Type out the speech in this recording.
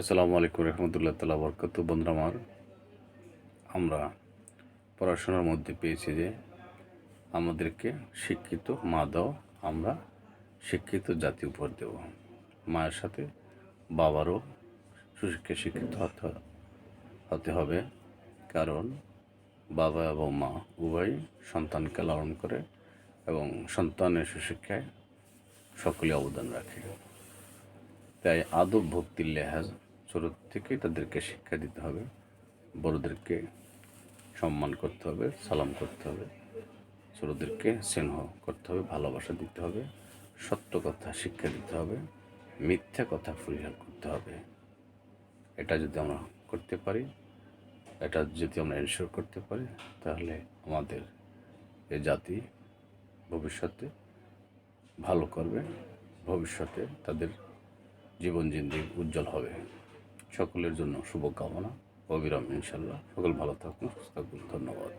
আসসালামু আলাইকুম রহমতুল্লাহ তালা বরকত বন্ধুরা আমার, আমরা পড়াশোনার মধ্যে পেয়েছি যে আমাদেরকে শিক্ষিত মা দাও, আমরা শিক্ষিত জাতি উপর দেব। মায়ের সাথে বাবারও সুশিক্ষা শিক্ষিত হতে হতে হবে। কারণ বাবা এবং মা উভয় সন্তানকে লালন করে এবং সন্তানের সুশিক্ষায় সকলে অবদান রাখে। তাই আদব ভক্তির লেহাজ ছোট থেকে তাদেরকে শিক্ষা দিতে হবে, বড়দেরকে সম্মান করতে হবে, সালাম করতে হবে, ছোটদেরকে স্নেহ করতে হবে, ভালোবাসা দিতে হবে, সত্য কথা শিক্ষা দিতে হবে, মিথ্যা কথা পরিহার করতে হবে। এটা যদি আমরা করতে পারি, এটা যদি আমরা এনশোর করতে পারি, তাহলে আমাদের এ জাতি ভবিষ্যতে ভালো করবে, ভবিষ্যতে তাদের জীবন জিন্দিগি উজ্জ্বল হবে। সকলের জন্য শুভকামনা। অবিরাম ইনশাল্লাহ সকল ভালো থাকুন সুস্থ থাকুন। ধন্যবাদ।